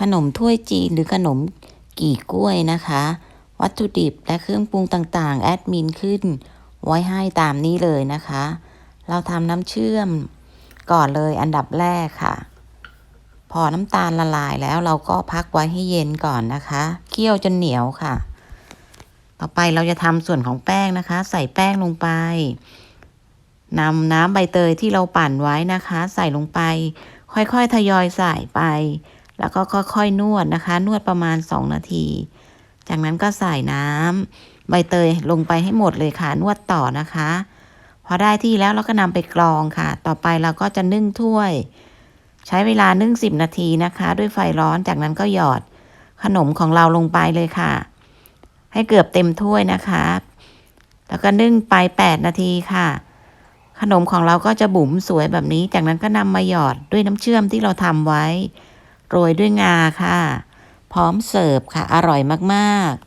ขนมถ้วยจีนหรือขนมกี่กล้วยนะคะ วัตถุดิบและเครื่องปรุงต่างๆ แอดมินขึ้น ไว้ให้ตามนี้เลยนะคะ เราทำน้ำเชื่อมก่อนเลยอันดับแรกค่ะ พอน้ำตาลละลายแล้วเราก็พักไว้ให้เย็นก่อนนะคะเคี่ยวจนเหนียวค่ะ ต่อไปเราจะทำส่วนของแป้งนะคะ ใส่แป้งลงไปนำน้ำใบเตยที่เราปั่นไว้นะคะ ใส่ลงไป ค่อยๆ ทยอยใส่ไป แล้วก็ค่อยๆนวดนะคะ นวดประมาณ 2 นาที จากนั้นก็ใส่น้ำใบเตยลงไปให้หมดเลยค่ะ นวดต่อนะคะ พอได้ที่แล้วเราก็นำไปกรองค่ะ ต่อไปเราก็จะนึ่งถ้วย ใช้เวลานึ่ง10 นาทีนะคะ ด้วยไฟร้อนจากนั้นก็หยอดขนมของเราลงไปเลยค่ะ ให้เกือบเต็มถ้วยนะคะ แล้วก็นึ่งไป 8 นาทีค่ะ ขนมของเราก็จะบุ๋มสวยแบบนี้ จากนั้นก็นำมาหยอดด้วยน้ำเชื่อมที่เราทำไว้ โรยด้วยงาค่ะ พร้อมเสิร์ฟค่ะ อร่อยมาก ๆ